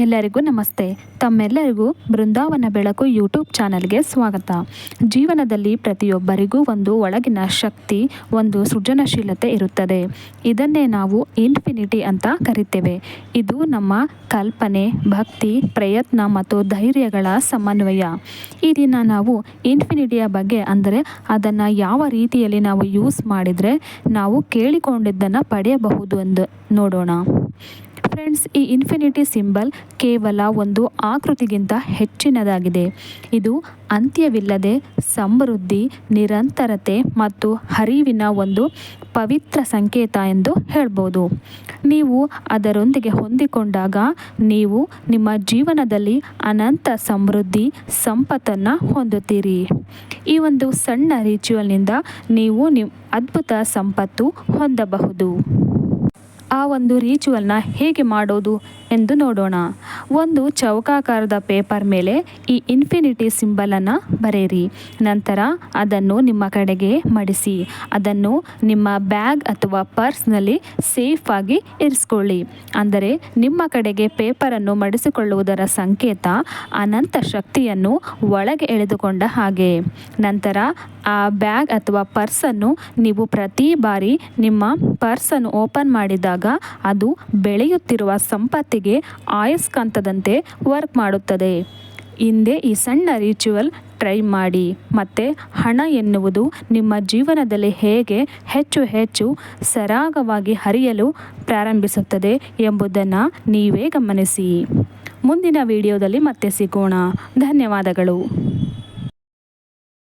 ಎಲ್ಲರಿಗೂ ನಮಸ್ತೆ. ತಮ್ಮೆಲ್ಲರಿಗೂ ಬೃಂದಾವನ ಬೆಳಕು ಯೂಟ್ಯೂಬ್ ಚಾನಲ್ಗೆ ಸ್ವಾಗತ. ಜೀವನದಲ್ಲಿ ಪ್ರತಿಯೊಬ್ಬರಿಗೂ ಒಂದು ಒಳಗಿನ ಶಕ್ತಿ, ಒಂದು ಸೃಜನಶೀಲತೆ ಇರುತ್ತದೆ. ಇದನ್ನೇ ನಾವು ಇನ್ಫಿನಿಟಿ ಅಂತ ಕರಿತೇವೆ. ಇದು ನಮ್ಮ ಕಲ್ಪನೆ, ಭಕ್ತಿ, ಪ್ರಯತ್ನ ಮತ್ತು ಧೈರ್ಯಗಳ ಸಮನ್ವಯ. ಈ ದಿನ ನಾವು ಇನ್ಫಿನಿಟಿಯ ಬಗ್ಗೆ ಅಂದರೆ ಅದನ್ನು ಯಾವ ರೀತಿಯಲ್ಲಿ ನಾವು ಯೂಸ್ ಮಾಡಿದರೆ ನಾವು ಕೇಳಿಕೊಂಡಿದ್ದನ್ನು ಪಡೆಯಬಹುದು ಎಂದು ನೋಡೋಣ. ಫ್ರೆಂಡ್ಸ್, ಈ ಇನ್ಫಿನಿಟಿ ಸಿಂಬಲ್ ಕೇವಲ ಒಂದು ಆಕೃತಿಗಿಂತ ಹೆಚ್ಚಿನದಾಗಿದೆ. ಇದು ಅಂತ್ಯವಿಲ್ಲದೆ ಸಮೃದ್ಧಿ, ನಿರಂತರತೆ ಮತ್ತು ಹರಿವಿನ ಒಂದು ಪವಿತ್ರ ಸಂಕೇತ ಎಂದು ಹೇಳ್ಬೋದು. ನೀವು ಅದರೊಂದಿಗೆ ಹೊಂದಿಕೊಂಡಾಗ ನೀವು ನಿಮ್ಮ ಜೀವನದಲ್ಲಿ ಅನಂತ ಸಮೃದ್ಧಿ, ಸಂಪತ್ತನ್ನು ಹೊಂದುತ್ತೀರಿ. ಈ ಒಂದು ಸಣ್ಣ ರಿಚುವಲ್ನಿಂದ ನೀವು ನಿಮ್ಮ ಅದ್ಭುತ ಸಂಪತ್ತು ಹೊಂದಬಹುದು. ಆ ಒಂದು ರಿಚುವಲ್ನ ಹೇಗೆ ಮಾಡೋದು ಎಂದು ನೋಡೋಣ. ಒಂದು ಚೌಕಾಕಾರದ ಪೇಪರ್ ಮೇಲೆ ಈ ಇನ್ಫಿನಿಟಿ ಸಿಂಬಲನ್ನು ಬರೆಯಿರಿ. ನಂತರ ಅದನ್ನು ನಿಮ್ಮ ಕಡೆಗೆ ಮಡಿಸಿ. ಅದನ್ನು ನಿಮ್ಮ ಬ್ಯಾಗ್ ಅಥವಾ ಪರ್ಸ್ನಲ್ಲಿ ಸೇಫಾಗಿ ಇರಿಸ್ಕೊಳ್ಳಿ. ಅಂದರೆ ನಿಮ್ಮ ಕಡೆಗೆ ಪೇಪರನ್ನು ಮಡಿಸಿಕೊಳ್ಳುವುದರ ಸಂಕೇತ ಅನಂತ ಶಕ್ತಿಯನ್ನು ಒಳಗೆ ಎಳೆದುಕೊಂಡ ಹಾಗೆ. ನಂತರ ಆ ಬ್ಯಾಗ್ ಅಥವಾ ಪರ್ಸನ್ನು ನೀವು ಪ್ರತಿ ಬಾರಿ ನಿಮ್ಮ ಪರ್ಸನ್ನು ಓಪನ್ ಮಾಡಿದಾಗ ಅದು ಬೆಳೆಯುತ್ತಿರುವ ಸಂಪತ್ತಿಗೆ ಆಯಸ್ಕಾಂತದಂತೆ ವರ್ಕ್ ಮಾಡುತ್ತದೆ. ಹಿಂದೆ ಈ ಸಣ್ಣ ರಿಚುವಲ್ ಟ್ರೈ ಮಾಡಿ. ಮತ್ತು ಹಣ ಎನ್ನುವುದು ನಿಮ್ಮ ಜೀವನದಲ್ಲಿ ಹೇಗೆ ಹೆಚ್ಚು ಹೆಚ್ಚು ಸರಾಗವಾಗಿ ಹರಿಯಲು ಪ್ರಾರಂಭಿಸುತ್ತದೆ ಎಂಬುದನ್ನು ನೀವೇ ಗಮನಿಸಿ. ಮುಂದಿನ ವಿಡಿಯೋದಲ್ಲಿ ಮತ್ತೆ ಸಿಗೋಣ. ಧನ್ಯವಾದಗಳು.